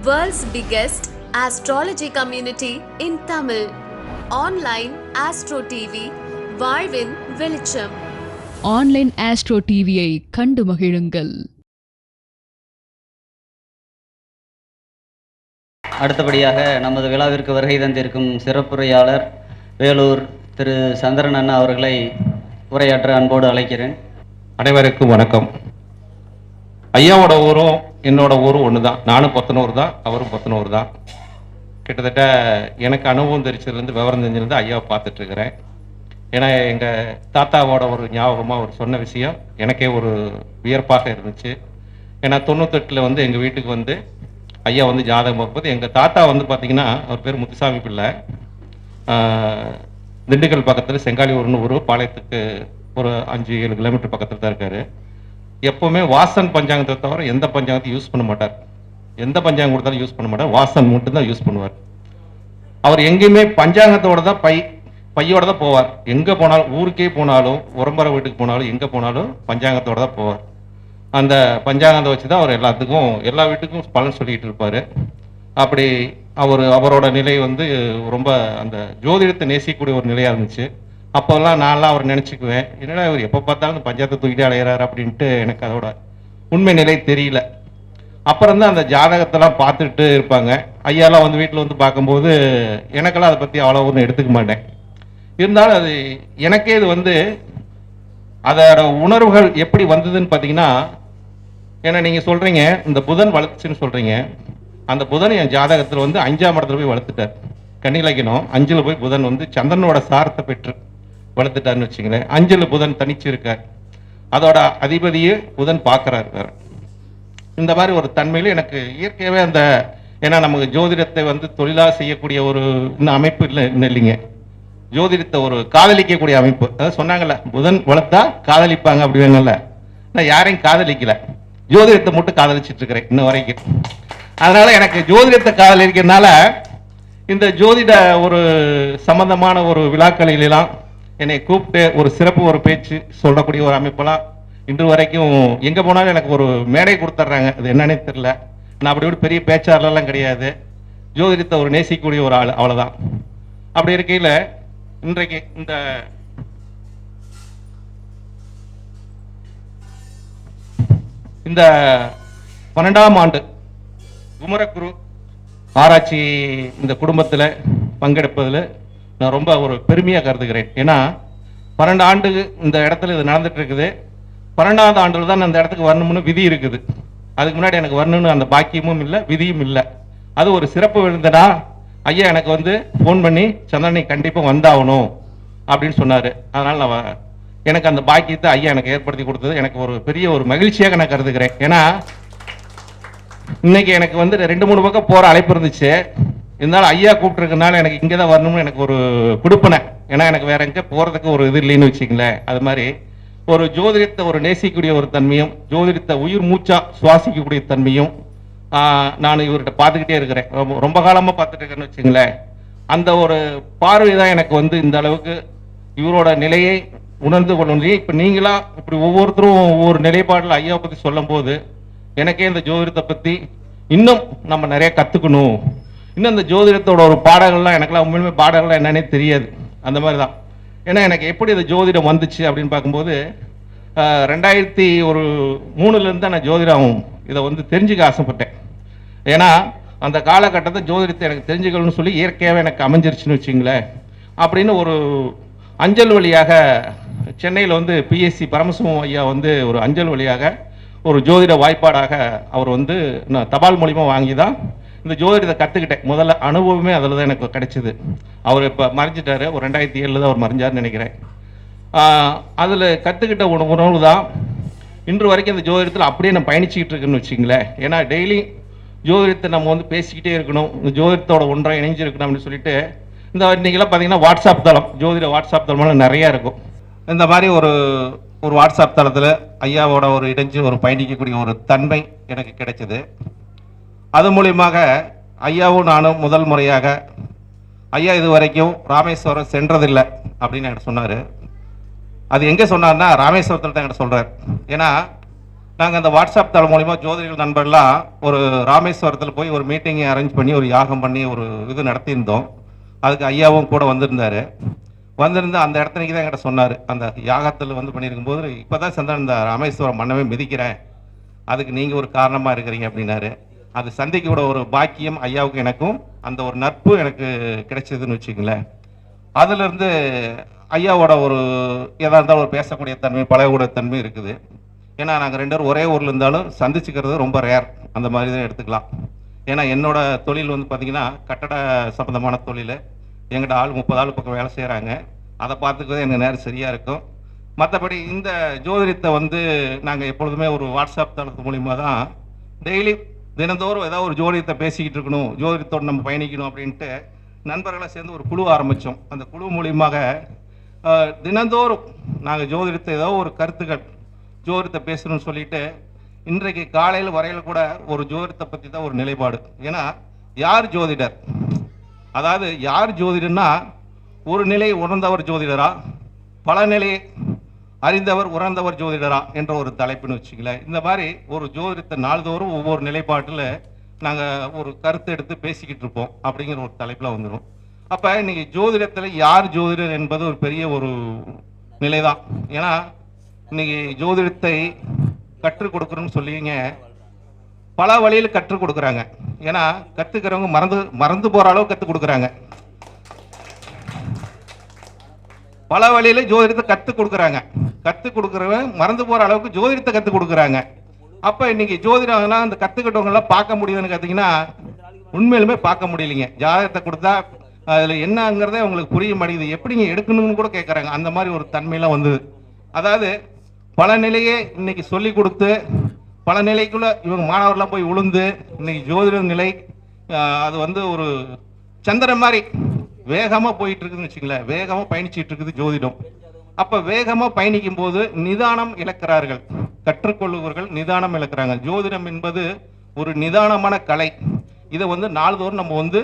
World's biggest astrology community in Tamil. Online Astro TV, வாழ்வின் வெளிச்சம் online astro டிவியை கண்டு மகிழுங்கள். அடுத்தபடியாக நமது விழாவிற்கு வருகை தந்திருக்கும் சிறப்புரையாளர் வேலூர் திரு சந்திரன் அண்ணா அவர்களை உரையாற்ற அன்போடு அழைக்கிறேன். அனைவருக்கும் வணக்கம். ஐயாவோட ஊரும் என்னோட ஊரும் ஒன்று தான் நானும் பொத்தனூர் தான் அவரும் பொத்தனூர் தான். கிட்டத்தட்ட எனக்கு அனுபவம் தெரிச்சதுலேருந்து விவரம் தெரிஞ்சிருந்து ஐயாவை பார்த்துட்ருக்குறேன். ஏன்னா எங்கள் தாத்தாவோட ஒரு ஞாபகமாக அவர் சொன்ன விஷயம் எனக்கே ஒரு வியப்பாக இருந்துச்சு. ஏன்னா தொண்ணூத்தெட்டில் வந்து எங்கள் வீட்டுக்கு வந்து ஐயா வந்து ஜாதகம் பார்க்கும்போது எங்கள் தாத்தா வந்து பார்த்தீங்கன்னா அவர் பேர் முத்துசாமி பிள்ளை. திண்டுக்கல் பக்கத்தில் செங்காலி ஊர்னு ஊர் பாளையத்துக்கு ஒரு அஞ்சு ஏழு கிலோமீட்டர் பக்கத்தில் தான் இருக்காரு. எப்பவுமே வாசன் பஞ்சாங்கத்தை தவிர எந்த பஞ்சாங்கத்தையும் யூஸ் பண்ண மாட்டார். எந்த பஞ்சாங்கம் கொடுத்தாலும் யூஸ் பண்ண மாட்டார். வாசன் மட்டும்தான் யூஸ் பண்ணுவார். அவர் எங்கேயுமே பஞ்சாங்கத்தோட தான் பை பையோட தான் போவார். எங்கே போனாலும் ஊருக்கே போனாலும் உரம்பரை வீட்டுக்கு போனாலும் எங்கே போனாலும் பஞ்சாங்கத்தோட தான் போவார். அந்த பஞ்சாங்கத்தை வச்சு தான் அவர் எல்லாத்துக்கும் எல்லா வீட்டுக்கும் பலன் சொல்லிக்கிட்டு இருப்பார். அப்படி அவர் அவரோட நிலை வந்து ரொம்ப அந்த ஜோதிடத்தை நேசிக்கக்கூடிய ஒரு நிலையாக இருந்துச்சு. அப்போல்லாம் நான்லாம் அவர் நினச்சிக்குவேன். என்னடா இவர் எப்போ பார்த்தாலும் இந்த பஞ்சாயத்தை தூக்கிட்டு அலையிறாரு அப்படின்ட்டு எனக்கு அதோட உண்மை நிலை தெரியல. அப்புறம் தான் அந்த ஜாதகத்தெல்லாம் பார்த்துட்டு இருப்பாங்க. ஐயாலாம் வந்து வீட்டில் வந்து பார்க்கும்போது எனக்கெல்லாம் அதை பற்றி அவ்வளோ ஒன்றும் எடுத்துக்க மாட்டேன். இருந்தாலும் அது எனக்கே இது வந்து அதோட உணர்வுகள் எப்படி வந்ததுன்னு பார்த்தீங்கன்னா ஏன்னா நீங்கள் சொல்கிறீங்க இந்த புதன் வளர்த்துச்சுன்னு சொல்கிறீங்க அந்த புதன் என் ஜாதகத்தில் வந்து அஞ்சாம் இடத்துல போய் வளர்த்துட்டார். கன்னிலக்கினம் அஞ்சில் போய் புதன் வந்து சந்திரனோட சாரத்தை பெற்று வளர்த்துட்டாருன்னு வச்சுங்களேன். அஞ்சில் புதன் தனிச்சு இருக்கார் அதோட அதிபதியே புதன் பார்க்குறாரு வேற. இந்த மாதிரி ஒரு தன்மையில் எனக்கு இயற்கையாகவே அந்த ஏன்னா நமக்கு ஜோதிடத்தை வந்து தொழிலாக செய்யக்கூடிய ஒரு இன்னும் அமைப்பு இல்லை இன்னும் இல்லைங்க. ஜோதிடத்தை ஒரு காதலிக்கக்கூடிய அமைப்பு. அதாவது சொன்னாங்கல்ல புதன் வளர்த்தா காதலிப்பாங்க அப்படிவாங்கல்ல நான் யாரையும் காதலிக்கல. ஜோதிடத்தை மட்டும் காதலிச்சிட்டு இருக்கிறேன் இன்ன வரைக்கும். அதனால எனக்கு ஜோதிடத்தை காதலிக்கிறதுனால இந்த ஜோதிட ஒரு சம்பந்தமான ஒரு விழாக்களிலெல்லாம் என்னை கூப்பிட்டு ஒரு சிறப்பு ஒரு பேச்சு சொல்லக்கூடிய ஒரு அமைப்பெல்லாம் இன்று வரைக்கும் எங்கே போனாலும் எனக்கு ஒரு மேடை கொடுத்துட்றாங்க. அது என்னன்னே தெரில நான் அப்படி ஒரு பெரிய பேச்சாளர்லாம் கிடையாது. ஜோதிடத்தை ஒரு நேசிக்கக்கூடிய ஒரு ஆள் அவ்வளோதான் அப்படி இருக்கையில் இன்றைக்கு இந்த இந்த பன்னெண்டாம் ஆண்டு குமரகுரு ஆராய்ச்சி இந்த குடும்பத்தில் பங்கெடுப்பதில் நான் ரொம்ப ஒரு பெருமையாக கருதுகிறேன். ஏன்னா பன்னெண்டு ஆண்டு இந்த இடத்துல இது நடந்துட்டு இருக்குது பன்னெண்டாவது ஆண்டில் தான் நான் அந்த இடத்துக்கு வரணும்னு விதி இருக்குது. அதுக்கு முன்னாடி எனக்கு வரணும்னு அந்த பாக்கியமும் இல்லை விதியும் இல்லை. அது ஒரு சிறப்பு விழுந்தனா ஐயா எனக்கு வந்து ஃபோன் பண்ணி சந்திரனை கண்டிப்பாக வந்தாகணும். அப்படின்னு சொன்னார். அதனால் நான் எனக்கு அந்த பாக்கியத்தை ஐயா எனக்கு ஏற்படுத்தி கொடுத்தது. எனக்கு ஒரு பெரிய ஒரு மகிழ்ச்சியாக நான் கருதுகிறேன். ஏன்னா இன்னைக்கு எனக்கு வந்து ரெண்டு மூணு பக்கம் போகிற அழைப்பு இருந்துச்சு. இருந்தாலும் ஐயா கூப்பிட்டுருக்கனால எனக்கு இங்கே தான் வரணும்னு எனக்கு ஒரு கொடுப்பனை ஏன்னா எனக்கு வேற எங்கே போகிறதுக்கு ஒரு இது இல்லைன்னு வச்சுங்களேன் அது மாதிரி ஒரு ஜோதிடத்தை ஒரு நேசிக்கக்கூடிய ஒரு தன்மையும் ஜோதிடத்தை உயிர் மூச்சா சுவாசிக்கக்கூடிய தன்மையும் நான் இவர்கிட்ட பார்த்துக்கிட்டே இருக்கிறேன். ரொம்ப ரொம்ப காலமாக பார்த்துட்டு இருக்கேன்னு வச்சுங்களேன் அந்த ஒரு பார்வை தான் எனக்கு வந்து இந்த அளவுக்கு இவரோட நிலையை உணர்ந்து கொள்ள முடியும். இப்போ நீங்களா இப்படி ஒவ்வொருத்தரும் ஒவ்வொரு நிலைப்பாடில் ஐயாவை பற்றி சொல்லும்போது எனக்கே இந்த ஜோதிடத்தை பற்றி இன்னும் நம்ம நிறைய கற்றுக்கணும் இன்னும் இந்த ஜோதிடத்தோட ஒரு பாடங்கள்லாம் எனக்கெல்லாம் உண்மையுமே பாடங்கள்லாம் என்னன்னே தெரியாது. அந்த மாதிரி தான் ஏன்னா எனக்கு எப்படி இந்த ஜோதிடம் வந்துச்சு அப்படின்னு பார்க்கும்போது ரெண்டாயிரத்தி ஒரு மூணுலேருந்து தான் நான் ஜோதிடம் இதை வந்து தெரிஞ்சுக்க ஆசைப்பட்டேன். ஏன்னா அந்த காலகட்டத்தை ஜோதிடத்தை எனக்கு தெரிஞ்சுக்கணும்னு சொல்லி இயற்கையாகவே எனக்கு அமைஞ்சிருச்சுன்னு வச்சிங்களேன். அப்படின்னு ஒரு அஞ்சல் வழியாக சென்னையில் வந்து பிஎஸ்சி பரமசிவம் ஐயா வந்து ஒரு அஞ்சல் வழியாக ஒரு ஜோதிட வாய்ப்பாடாக அவர் வந்து நான் தபால் மூலிமா வாங்கி தான் இந்த ஜோதிடத்தை கற்றுக்கிட்டேன் முதல்ல அனுபவமே அதில் தான் எனக்கு கிடைச்சிது. அவர் இப்போ மறைஞ்சிட்டாரு. ஒரு ரெண்டாயிரத்தி ஏழில் தான் அவர் மறைஞ்சார்னு நினைக்கிறேன். அதில் கற்றுக்கிட்ட உண உணவு தான் இன்று வரைக்கும் இந்த ஜோதிடத்தில் அப்படியே நான் பயணிச்சுக்கிட்டு இருக்கேன்னு வச்சுங்களேன் ஏன்னா டெய்லி ஜோதிடத்தை நம்ம வந்து பேசிக்கிட்டே இருக்கணும். இந்த ஜோதிடத்தோட ஒன்றாக இணைஞ்சிருக்கணும் அப்படின்னு சொல்லிட்டு இந்த இன்றைக்கெல்லாம் பார்த்தீங்கன்னா வாட்ஸ்அப் தளம் ஜோதிட வாட்ஸ்அப் தளமெல்லாம் நிறையா இருக்கும். இந்த மாதிரி ஒரு ஒரு வாட்ஸ்அப் தளத்தில் ஐயாவோட ஒரு இடைஞ்சு ஒரு பயணிக்கக்கூடிய ஒரு தன்மை எனக்கு கிடைச்சது. அது மூலியமாக ஐயாவும் நானும் முதல் முறையாக ஐயா இது வரைக்கும் ராமேஸ்வரம் சென்றதில்லை அப்படின்னு என்கிட்ட சொன்னார். அது எங்கே சொன்னார்னா ராமேஸ்வரத்தில் தான் என்கிட்ட சொல்கிறார் ஏன்னா நாங்கள் அந்த வாட்ஸ்அப் தளம் மூலிமா ஜோதிடர்கள் நண்பர்லாம் ஒரு ராமேஸ்வரத்தில் போய் ஒரு மீட்டிங்கை அரேஞ்ச் பண்ணி ஒரு யாகம் பண்ணி ஒரு இது நடத்தியிருந்தோம். அதுக்கு ஐயாவும் கூட வந்திருந்தார். வந்திருந்து அந்த இடத்துக்கு தான் என்கிட்ட சொன்னார். அந்த யாகத்தில் வந்து பண்ணியிருக்கும் போது இப்போ தான் சந்திரன் இந்த ராமேஸ்வரம் மன்னவே மிதிக்கிறேன். அதுக்கு நீங்கள் ஒரு காரணமாக இருக்கிறீங்க அப்படின்னாரு. அது சந்திக்கோட ஒரு பாக்கியம் ஐயாவுக்கும் எனக்கும் அந்த ஒரு நட்பு எனக்கு கிடைச்சதுன்னு வச்சுக்கங்களேன். அதுலேருந்து ஐயாவோட ஒரு எதாக இருந்தாலும் ஒரு பேசக்கூடிய தன்மை பழகக்கூடிய தன்மை இருக்குது. ஏன்னா நாங்கள் ரெண்டு பேரும் ஒரே ஊரில் இருந்தாலும் சந்திச்சுக்கிறது ரொம்ப ரேர் அந்த மாதிரி தான் எடுத்துக்கலாம். ஏன்னா என்னோட தொழில் வந்து பார்த்திங்கன்னா கட்டட சம்மந்தமான தொழில். எங்கிட்ட ஆள் முப்பது ஆள் பக்கம் வேலை செய்கிறாங்க அதை பார்த்துக்கிறது எனக்கு நேரம் சரியாக இருக்கும். மற்றபடி இந்த ஜோதிடத்தை வந்து நாங்கள் எப்பொழுதுமே ஒரு வாட்ஸ்அப் தளத்து மூலிமா தான் டெய்லி தினந்தோறும் ஏதாவது ஒரு ஜோதிடத்தை பேசிக்கிட்டு இருக்கணும் ஜோதிடத்தோடு நம்ம பயணிக்கணும் அப்படின்ட்டு நண்பர்களாக சேர்ந்து ஒரு குழு ஆரம்பித்தோம் அந்த குழு மூலியமாக தினந்தோறும் நாங்கள் ஜோதிடத்தை ஏதோ ஒரு கருத்துக்கள் ஜோதிடத்தை பேசணும்னு சொல்லிட்டு இன்றைக்கு காலையில் வரையில் கூட ஒரு ஜோதிடத்தை பற்றி தான் ஒரு நிலைப்பாடு. ஏன்னா யார் ஜோதிடர்? அதாவது யார் ஜோதிடர்னா ஒரு நிலை உணர்ந்தவர் ஜோதிடரா? பல நிலை அறிந்தவர் உறந்தவர் ஜோதிடரா என்ற ஒரு தலைப்புன்னு வச்சுக்கல. இந்த மாதிரி ஒரு ஜோதிடத்தை நாள்தோறும் ஒவ்வொரு நிலைப்பாட்டில் நாங்கள் ஒரு கருத்து எடுத்து பேசிக்கிட்டு இருப்போம் அப்படிங்கிற ஒரு தலைப்பில் வந்துடும் அப்போ இன்றைக்கி ஜோதிடத்தில் யார் ஜோதிடர் என்பது ஒரு பெரிய ஒரு நிலை தான் ஏன்னா இன்றைக்கி ஜோதிடத்தை கற்றுக் கொடுக்குறோன்னு சொல்லிங்க பல வழியில் கற்றுக் கொடுக்குறாங்க. ஏன்னா கற்றுக்கிறவங்க மறந்து மறந்து போகிற அளவு கற்றுக் கொடுக்குறாங்க. பல வழியில் ஜோதிடத்தை கற்றுக் கொடுக்குறாங்க. கற்றுக் கொடுக்குறவன் மறந்து போகிற அளவுக்கு ஜோதிடத்தை கற்றுக் கொடுக்குறாங்க. அப்போ இன்னைக்கு ஜோதிடம்னா அந்த கற்றுக்கிட்டவங்களாம் பார்க்க முடியுதுன்னு பார்த்தீங்கன்னா உண்மையிலுமே பார்க்க முடியலைங்க. ஜாதகத்தை கொடுத்தா அதில் என்னங்கிறதே அவங்களுக்கு புரிய மாட்டேங்குது. எப்படிங்க எடுக்கணும்னு கூட கேட்குறாங்க அந்த மாதிரி ஒரு தன்மையெல்லாம் வந்தது. அதாவது பல நிலையே இன்னைக்கு சொல்லி கொடுத்து பல நிலைக்குள்ளே இவங்க மாணவர்லாம் போய் உளுந்து இன்னைக்கு ஜோதிட நிலை அது வந்து ஒரு சந்திரன் மாதிரி வேகமாக போயிட்டு இருக்குதுன்னு வச்சுங்களேன் வேகமாக பயணிச்சிட்டு இருக்குது ஜோதிடம். அப்போ வேகமாக பயணிக்கும் போது நிதானம் இழக்கிறார்கள். கற்றுக்கொள்ளுவர்கள் நிதானம் இழக்கிறாங்க. ஜோதிடம் என்பது ஒரு நிதானமான கலை. இதை வந்து நாள்தோறும் நம்ம வந்து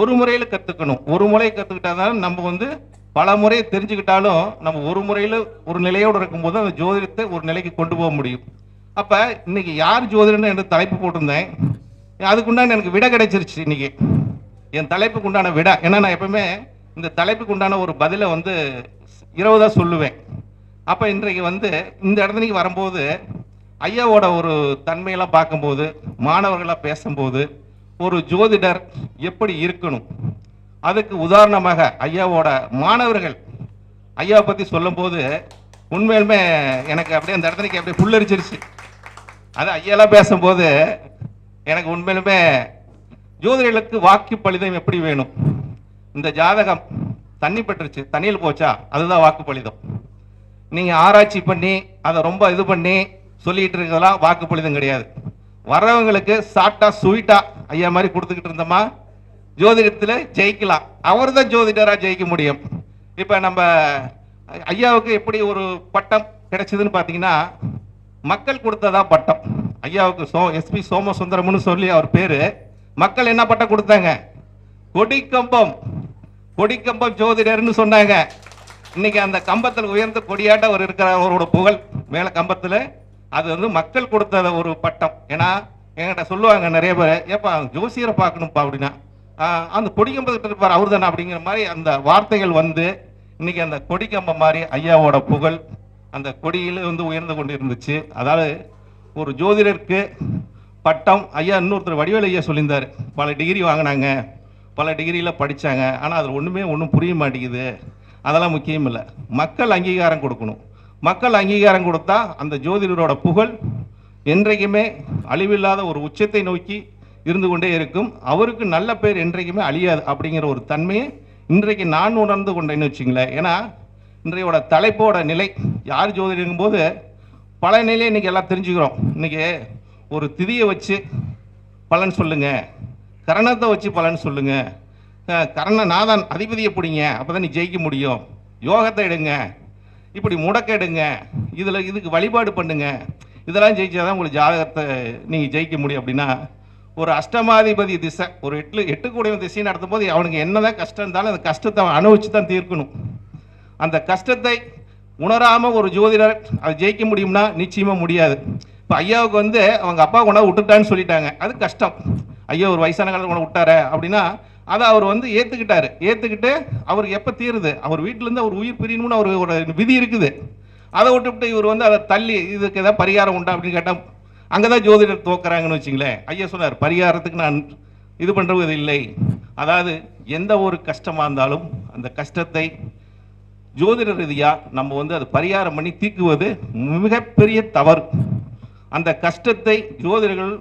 ஒரு முறையில் கற்றுக்கணும் ஒரு முறை கற்றுக்கிட்டாதான் நம்ம வந்து பல முறையை தெரிஞ்சுக்கிட்டாலும் நம்ம ஒரு முறையில் ஒரு நிலையோடு இருக்கும்போது அந்த ஜோதிடத்தை ஒரு நிலைக்கு கொண்டு போக முடியும். அப்போ இன்னைக்கு யார் ஜோதிடம்னு என்று தலைப்பு போட்டிருந்தேன். அதுக்குண்டான எனக்கு விடை கிடைச்சிருச்சு இன்னைக்கு. என் தலைப்புக்கு உண்டான விடை. ஏன்னா நான் எப்பவுமே இந்த தலைப்புக்கு உண்டான ஒரு பதிலை வந்து இருபதா சொல்லுவேன். அப்போ இன்றைக்கு வந்து இந்த இடத்துக்கு வரும்போது ஐயாவோட ஒரு தன்மையெல்லாம் பார்க்கும்போது மாணவர்களாக பேசும்போது ஒரு ஜோதிடர் எப்படி இருக்கணும்? அதுக்கு உதாரணமாக ஐயாவோட மாணவர்கள் ஐயாவை பற்றி சொல்லும்போது உண்மையிலுமே எனக்கு அப்படியே அந்த இடத்துக்கு அப்படியே புல்லரிச்சிருச்சு. அது ஐயாலாம் பேசும்போது எனக்கு உண்மையிலுமே ஜோதிடர்களுக்கு வாக்கு பலிதம் எப்படி வேணும்? இந்த ஜாதகம் தண்ணி பெற்றுச்சு தண்ணியில் போச்சா? அதுதான் வாக்கு நீங்கள் நீங்க ஆராய்ச்சி பண்ணி அதை ரொம்ப இது பண்ணி சொல்லிட்டு இருக்கிறதெல்லாம் வாக்கு கிடையாது. வர்றவங்களுக்கு சாட்டா ஸ்வீட்டா ஐயா மாதிரி கொடுத்துக்கிட்டு இருந்தோமா? ஜோதிடத்தில் ஜெயிக்கலாம். அவர் தான் ஜோதிடராக ஜெயிக்க முடியும். இப்போ நம்ம ஐயாவுக்கு எப்படி ஒரு பட்டம் கிடைச்சதுன்னு பார்த்தீங்கன்னா மக்கள் கொடுத்ததா பட்டம். ஐயாவுக்கு சோ எஸ்பி சோமசுந்தரம்னு சொல்லி அவர் பேர். மக்கள் என்ன பட்டம் கொடுத்தாங்க? கொடிக்கம்பம். கொடிக்கம்பம் ஜோதிடர்னு சொன்னாங்க. இன்னைக்கு அந்த கம்பத்தில் உயர்ந்த கொடியாட்ட அவர் இருக்கிற அவரோட புகழ் மேல கம்பத்தில் அது வந்து மக்கள் கொடுத்த ஒரு பட்டம். ஏன்னா என்கிட்ட சொல்லுவாங்க நிறைய பேர் ஏப்பா ஜோசியரை பார்க்கணும்ப்பா அப்படின்னா. அந்த கொடிக்கம்பத்துக்கிட்ட இருப்பார் அவர் தானே அப்படிங்கிற மாதிரி அந்த வார்த்தைகள் வந்து இன்னைக்கு அந்த கொடிக்கம்பம் மாதிரி ஐயாவோட புகழ் அந்த கொடியில வந்து உயர்ந்து கொண்டு இருந்துச்சு அதாவது ஒரு ஜோதிடருக்கு பட்டம் ஐயா இன்னொருத்தர் வடிவேல் ஐயா சொல்லியிருந்தார். பல டிகிரி வாங்கினாங்க. பல டிகிரியில் படித்தாங்க ஆனால் அது ஒன்றுமே ஒன்றும் புரிய மாட்டேங்குது. அதெல்லாம் முக்கியம் இல்லை. மக்கள் அங்கீகாரம் கொடுக்கணும். மக்கள் அங்கீகாரம் கொடுத்தா அந்த ஜோதிடரோட புகழ் என்றைக்குமே அழிவில்லாத ஒரு உச்சத்தை நோக்கி இருந்து கொண்டே இருக்கும். அவருக்கு நல்ல பேர் என்றைக்குமே அழியாது அப்படிங்கிற ஒரு தன்மையை இன்றைக்கு நான் உணர்ந்து கொண்டேன்னு வச்சுங்களேன். ஏன்னா இன்றையோட தலைப்போட நிலை யார் ஜோதிடங்கும் போது பல நிலையை இன்றைக்கி எல்லாம் தெரிஞ்சுக்கிறோம். இன்னைக்கு ஒரு திதியை வச்சு பலன் சொல்லுங்கள் கரணத்தை வச்சு பலன் சொல்லுங்க. கரணை கரண நாதான் அதிபதியை பிடிங்க. அப்பதான் நீ ஜெயிக்க முடியும். யோகத்தை எடுங்க. இப்படி முடக்க எடுங்க. இதில் இதுக்கு வழிபாடு பண்ணுங்க. இதெல்லாம் ஜெயிச்சாதான் உங்களுக்கு ஜாதகத்தை நீங்கள் ஜெயிக்க முடியும் அப்படின்னா ஒரு அஷ்டமாதிபதி திசை ஒரு எட்டு எட்டு கூடிய திசை நடத்தும் போது அவனுக்கு என்னதான் கஷ்டம் இருந்தாலும் அந்த கஷ்டத்தை அவன் அனுபவிச்சு தான் தீர்க்கணும். அந்த கஷ்டத்தை உணராமல் ஒரு ஜோதிடர் அதை ஜெயிக்க முடியும்னா நிச்சயமாக முடியாது. இப்போ ஐயாவுக்கு வந்து அவங்க அப்பா கொண்டாந்து விட்டுட்டான்னு சொல்லிட்டாங்க. அது கஷ்டம். ஐயோ ஒரு வயசான காலத்தில் கொண்டு விட்டாரு அப்படின்னா அதை அவர் வந்து ஏற்றுக்கிட்டாரு ஏற்றுக்கிட்டு அவருக்கு எப்போ தீருது? அவர் வீட்டிலேருந்து அவர் உயிர் பிரியணும்னு அவர் ஒரு விதி இருக்குது. அதை விட்டுவிட்டு இவர் வந்து அதை தள்ளி இதுக்கு ஏதாவது பரிகாரம் உண்டா அப்படின்னு கேட்டால் அங்கே தான் ஜோதிடர் தோக்குறாங்கன்னு வச்சிங்களேன். ஐயா சொன்னார் பரிகாரத்துக்கு நான் இது பண்ணுறது இல்லை. அதாவது எந்த ஒரு கஷ்டமாக இருந்தாலும் அந்த கஷ்டத்தை ஜோதிட ரீதியாக நம்ம வந்து அதை பரிகாரம் பண்ணி தீக்குவது மிகப்பெரிய தவறு. அந்த கஷ்டத்தை ஜோதிடர்கள்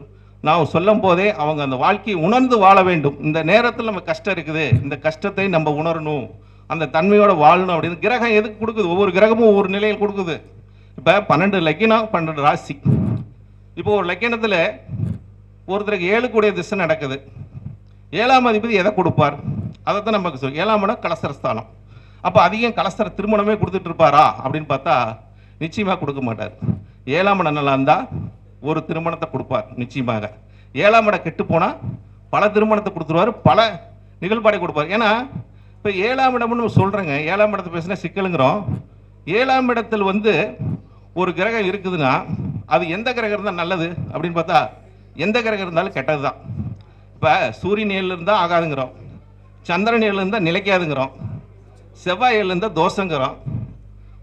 நான் சொல்லும் போதே அவங்க அந்த வாழ்க்கையை உணர்ந்து வாழ வேண்டும். இந்த நேரத்தில் நம்ம கஷ்டம் இருக்குது. இந்த கஷ்டத்தை நம்ம உணரணும். அந்த தன்மையோட வாழணும் அப்படின்னு கிரகம் எதுக்கு கொடுக்குது? ஒவ்வொரு கிரகமும் ஒவ்வொரு நிலையில் கொடுக்குது. இப்போ பன்னெண்டு லக்கினம் பன்னெண்டு ராசி. இப்போ ஒரு லக்கினத்தில் ஒருத்தருக்கு ஏழு கூடிய திசை நடக்குது. ஏழாம் அதிபதி எதை கொடுப்பார்? அதை தான் நமக்கு சொல்லு ஏழாம் இடம் கலசரஸ்தானம். அப்போ அதிகம் கலசர திருமணமே கொடுத்துட்டு இருப்பாரா? அப்படின்னு பார்த்தா நிச்சயமாக கொடுக்க மாட்டார். ஏழாம் இடம் நல்லா இருந்தால் ஒரு திருமணத்தை கொடுப்பார் நிச்சயமாக. ஏழாம் இடம் கெட்டு போனால் பல திருமணத்தை கொடுத்துருவார் பல நிகழ்பாடை கொடுப்பார். ஏன்னா இப்போ ஏழாம் இடம்னு சொல்கிறேங்க ஏழாம் இடத்தை பேசினா சிக்கலுங்கிறோம். ஏழாம் இடத்தில் வந்து ஒரு கிரகம் இருக்குதுன்னா அது எந்த கிரகம் இருந்தால் நல்லது அப்படின்னு பார்த்தா எந்த கிரகம் இருந்தாலும் கெட்டது தான் இப்போ சூரியன் ஏழில் இருந்தால் ஆகாதுங்கிறோம். சந்திரன் ஏழில் இருந்தால் நிலைக்காதுங்கிறோம். செவ்வாய் ஏழில் இருந்தால் தோஷங்கிறோம்.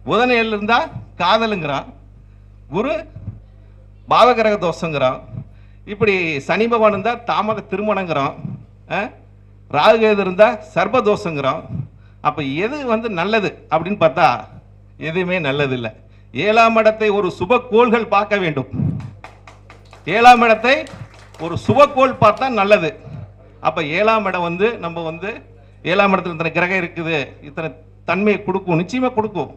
புதன் ஏழில் இருந்தால் காதலுங்கிறோம். குரு பாவகிரக தோஷங்கிறோம் இப்படி சனி பகவான் இருந்தால் தாமத திருமணங்கிறோம் அஹ்? ராகுகேது இருந்தால் சர்பதோஷங்கிறோம் அப்போ எது வந்து நல்லது அப்படின்னு பார்த்தா எதுவுமே நல்லது இல்லை ஏழாம் இடத்தை ஒரு சுப கோள்கள் பார்க்க வேண்டும். ஏழாம் இடத்தை ஒரு சுபக்கோள் பார்த்தா நல்லது. அப்போ ஏழாம் இடம் வந்து நம்ம வந்து ஏழாம் இடத்துல இத்தனை கிரகம் இருக்குது இத்தனை தன்மையை கொடுக்கும் நிச்சயமாக கொடுக்கும்.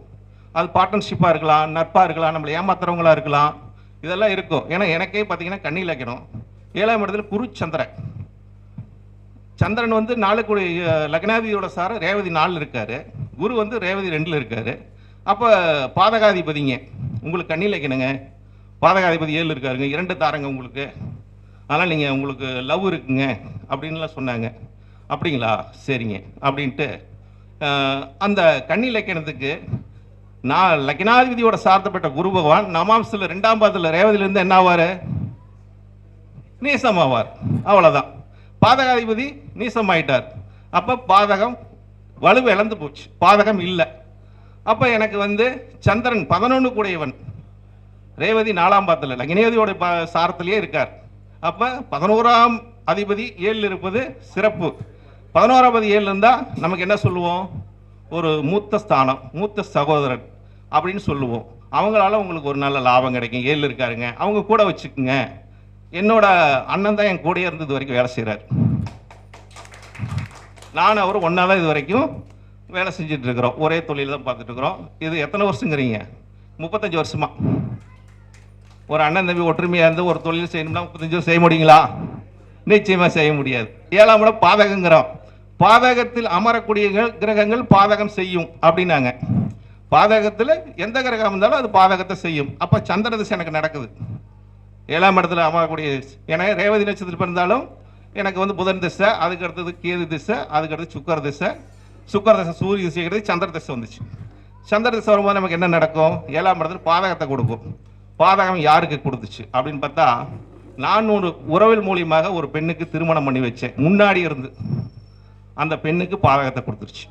அது பார்ட்னர்ஷிப்பாக இருக்கலாம் நட்பாக இருக்கலாம் நம்மளை ஏமாத்துறவங்களா இருக்கலாம். இதெல்லாம் இருக்கும். ஏன்னா எனக்கே பார்த்தீங்கன்னா கண்ணி இலக்கணம் ஏழாம் இடத்துல குரு சந்திரன் சந்திரன் வந்து நாளுக்கு லக்னாதியோட சார ரேவதி நாலில் இருக்கார். குரு வந்து ரேவதி ரெண்டில் இருக்கார். அப்போ பாதகாதிபதிங்க. உங்களுக்கு கண்ணி இலக்கணுங்க பாதகாதிபதி ஏழு இருக்காருங்க. இரண்டு தாரங்க உங்களுக்கு. அதனால் நீங்கள் உங்களுக்கு லவ் இருக்குங்க. அப்படின்லாம் சொன்னாங்க. அப்படிங்களா? சரிங்க. அப்படின்ட்டு அந்த கன்னி இலக்கணத்துக்கு நான் லக்னாதிபதியோட சார்த்தப்பட்ட குரு பகவான் நமாம்சில் ரெண்டாம் பாதத்தில் ரேவதியிலிருந்து என்ன ஆவார்? நீசமாவார். அவ்வளோதான் பாதகாதிபதி நீசமாயிட்டார். அப்போ பாதகம் வலுவை இழந்து போச்சு. பாதகம் இல்லை. அப்போ எனக்கு வந்து சந்திரன் பதினொன்று கூடையவன். ரேவதி நாலாம் பாதத்தில் லக்னேதியோட பா சாரத்திலேயே இருக்கார். அப்போ பதினோராம் அதிபதி ஏழில் இருப்பது சிறப்பு. பதினோராம் பதி ஏழில் இருந்தால் நமக்கு என்ன சொல்லுவோம்? ஒரு மூத்த ஸ்தானம் மூத்த சகோதரன். அப்படின்னு சொல்லுவோம். அவங்களால உங்களுக்கு ஒரு நல்ல லாபம் கிடைக்கும். ஏழில் இருக்காருங்க. அவங்க கூட வச்சுக்குங்க. என்னோட அண்ணன் தான் என் கூடயே இருந்து இது வரைக்கும் வேலை செய்கிறார் நான் அவர் ஒன்றா தான் இது வரைக்கும் வேலை செஞ்சுட்டு இருக்கிறோம் ஒரே தொழில் தான் பார்த்துட்டு இருக்கிறோம் இது எத்தனை வருஷங்கிறீங்க? முப்பத்தஞ்சு வருஷமா. ஒரு அண்ணன் தம்பி ஒற்றுமையாக இருந்து ஒரு தொழில் செய்யணும்னா முப்பத்தஞ்சு வருஷம் செய்ய முடியுங்களா? நிச்சயமாக செய்ய முடியாது. ஏழாம் இடம் பாதகங்கிறோம். பாதகத்தில் அமரக்கூடிய கிரகங்கள் பாதகம் செய்யும் அப்படின்னாங்க. பாதகத்தில் எந்த கிரகம் இருந்தாலும் அது பாதகத்தை செய்யும். அப்போ சந்திர திசை எனக்கு நடக்குது. ஏழாம் இடத்துல அமரக்கூடிய ஏன்னா ரேவதி நட்சத்திரம் இருந்தாலும் எனக்கு வந்து புதன் திசை அதுக்கு அடுத்தது கேது திசை அதுக்கு அடுத்து சுக்கர திசை. சுக்கர திசை சூரிய திசை கிடையாது சந்திர திசை வந்துச்சு. சந்திர திசை வரும்போது நமக்கு என்ன நடக்கும்? ஏழாம் இடத்துல பாதகத்தை கொடுக்கும். பாதகம் யாருக்கு கொடுத்துச்சு? அப்படின்னு பார்த்தா நான் ஒரு உறவில் மூலியமாக ஒரு பெண்ணுக்கு திருமணம் பண்ணி வச்சேன். முன்னாடி இருந்து. அந்த பெண்ணுக்கு பாதகத்தை கொடுத்துருச்சு.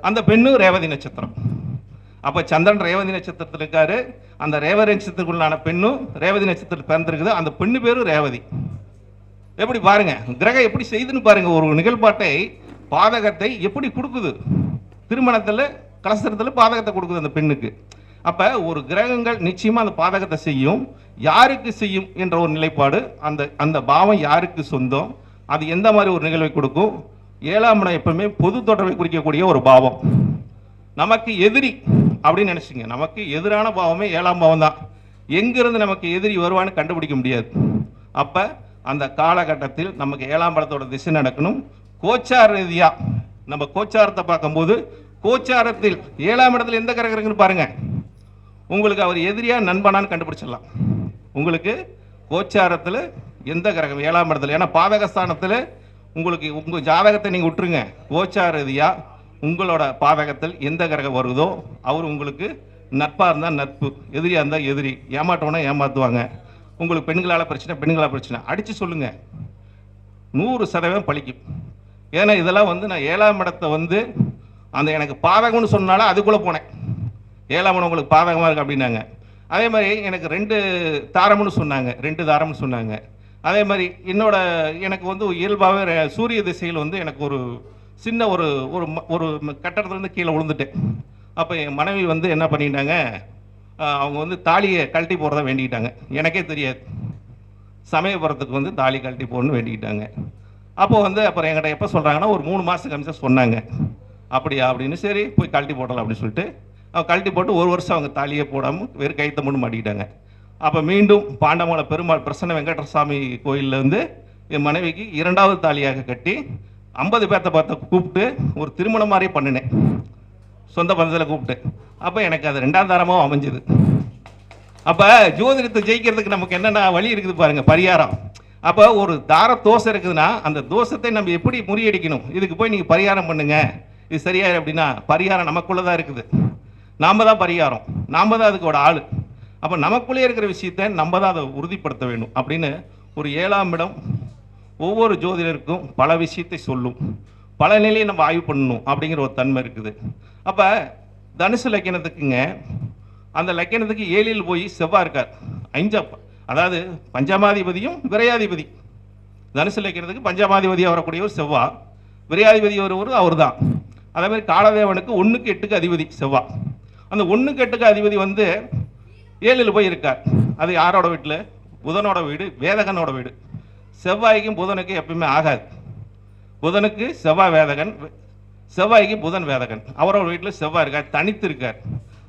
அந்த பெண்ணு ரேவதி நட்சத்திரம். அப்போ சந்திரன் ரேவதி நட்சத்திரத்தில் இருக்காரு. அந்த ரேவதி நட்சத்திரத்துக்குள்ளான பெண்ணும் ரேவதி நட்சத்திரத்தில் பிறந்திருக்குது. அந்த பெண்ணு பேரும் ரேவதி. எப்படி பாருங்க கிரகம் எப்படி செய்துன்னு பாருங்க. ஒரு நிகழ்பாட்டை பாதகத்தை எப்படி கொடுக்குது? திருமணத்தில் கலசரத்தில் பாதகத்தை கொடுக்குது அந்த பெண்ணுக்கு. அப்போ ஒரு கிரகங்கள் நிச்சயமாக அந்த பாதகத்தை செய்யும். யாருக்கு செய்யும் என்ற ஒரு நிலைப்பாடு அந்த அந்த பாவம் யாருக்கு சொந்தம் அது எந்த மாதிரி ஒரு நிகழ்வை கொடுக்கும்? ஏழாம் இடம் எப்பவுமே பொது தொடர்பை குறிக்கக்கூடிய ஒரு பாவம். நமக்கு எதிரி அப்படின்னு நினச்சிங்க. நமக்கு எதிரான பாவமே ஏழாம் பாவம் தான் எங்கிருந்து நமக்கு எதிரி வருவான்னு கண்டுபிடிக்க முடியாது. அப்போ அந்த காலகட்டத்தில் நமக்கு ஏழாம் படத்தோட திசை நடக்கணும். கோச்சார ரீதியாக நம்ம கோச்சாரத்தை பார்க்கும்போது கோச்சாரத்தில் ஏழாம் இடத்துல எந்த கிரகம் பாருங்கள் உங்களுக்கு அவர் எதிரியாக நண்பனான்னு கண்டுபிடிச்சிடலாம். உங்களுக்கு கோச்சாரத்தில் எந்த கிரகம்? ஏழாம் இடத்துல. ஏன்னா பாதகஸ்தானத்தில் உங்களுக்கு உங்கள் ஜாதகத்தை நீங்கள் விட்டுருங்க கோச்சார ரீதியாக உங்களோட பாதகத்தில் எந்த கிரகம் வருதோ அவர் உங்களுக்கு நட்பாக இருந்தால் நட்பு எதிரியாக இருந்தால் எதிரி. ஏமாட்டோன்னா ஏமாற்றுவாங்க உங்களுக்கு பெண்களால் பிரச்சனை பெண்களால் பிரச்சனை. அடித்து சொல்லுங்கள் நூறு சதவீதம் பழிக்கும். ஏன்னா இதெல்லாம் வந்து நான் ஏழாம் இடத்தை வந்து அந்த எனக்கு பாதகம்னு சொன்னாலும் அதுக்குள்ளே போனேன். ஏழாம் இடம் உங்களுக்கு பாதகமாக இருக்குது அப்படின்னாங்க. அதே மாதிரி எனக்கு ரெண்டு தாரம்னு சொன்னாங்க. ரெண்டு தாரம்னு சொன்னாங்க. அதே மாதிரி என்னோட எனக்கு வந்து இயல்பாகவே சூரிய திசையில் வந்து எனக்கு ஒரு சின்ன ஒரு ஒரு ம- ஒரு கட்டடத்துலேருந்து கீழே விழுந்துட்டேன். அப்போ என் மனைவி வந்து என்ன பண்ணிட்டாங்க? அவங்க வந்து தாலியை கழட்டி போகிறத வேண்டிக்கிட்டாங்க. எனக்கே தெரியாது. சமயபுரத்துக்கு வந்து தாலி கழட்டி போடணும்னு வேண்டிக்கிட்டாங்க. அப்போ வந்து அப்புறம் என்கிட்ட எப்போ சொல்கிறாங்கன்னா ஒரு மூணு மாதத்துக்கு கழிச்சு சொன்னாங்க. அப்படியா அப்படின்னு. சரி போய் கழட்டி போடலாம் அப்படின்னு சொல்லிட்டு அவங்க கழட்டி போட்டு ஒரு வருஷம் அவங்க தாலியை போடாமல் வெறும் கைத்த மட்டும் மாட்டிக்கிட்டாங்க. அப்போ மீண்டும் பாண்டமலை பெருமாள் பிரசன்ன வெங்கடசாமி கோயிலில் வந்து என் மனைவிக்கு இரண்டாவது தாலியாக கட்டி ஐம்பது பேர்த்த பார்த்த கூப்பிட்டு ஒரு திருமணம் மாதிரி பண்ணினேன். சொந்த பந்தத்தில் கூப்பிட்டு. அப்போ எனக்கு அது ரெண்டாம் தாரமாக அமைஞ்சுது. அப்போ ஜோதிடத்தை ஜெயிக்கிறதுக்கு நமக்கு என்னென்ன வழி இருக்குது பாருங்கள் பரிகாரம். அப்போ ஒரு தார தோசை இருக்குதுன்னா அந்த தோசத்தை நம்ம எப்படி முறியடிக்கணும்? இதுக்கு போய் நீங்கள் பரிகாரம் பண்ணுங்கள் இது சரியாயிரு அப்படின்னா பரிகாரம் நமக்குள்ளே தான் இருக்குது. நாம் தான் பரிகாரம். நாம் தான் அதுக்கோட ஆள். அப்போ நமக்குள்ளே இருக்கிற விஷயத்தை நம்ம தான் அதை உறுதிப்படுத்த வேண்டும் அப்படின்னு ஒரு ஏழாம் இடம் ஒவ்வொரு ஜோதிடருக்கும் பல விஷயத்தை சொல்லும். பல நிலையை நம்ம ஆய்வு பண்ணணும் அப்படிங்கிற ஒரு தன்மை இருக்குது. அப்போ தனுசு லக்கணத்துக்குங்க அந்த லக்கணத்துக்கு ஏழில் போய் செவ்வாய் இருக்கார். அஞ்சா அதாவது பஞ்சமாதிபதியும் விரையாதிபதி. தனுசு லக்கணத்துக்கு பஞ்சமாதிபதியாக வரக்கூடிய ஒரு செவ்வா விரையாதிபதி ஒருவர் அவர் தான் அதே மாதிரி காலதேவனுக்கு ஒன்றுக்கு எட்டுக்கு அதிபதி செவ்வா அந்த ஒன்றுக்கு எட்டுக்கு அதிபதி வந்து ஏழில் போய் இருக்கார். அது யாரோட வீட்டில்? புதனோட வீடு வேதகனோட வீடு. செவ்வாய்க்கும் புதனுக்கும் எப்பயுமே ஆகாது. புதனுக்கு செவ்வாய் வேதகன் செவ்வாய்க்கு புதன் வேதகன். அவரோட வீட்டில் செவ்வாய் இருக்கார் தனித்து இருக்கார்.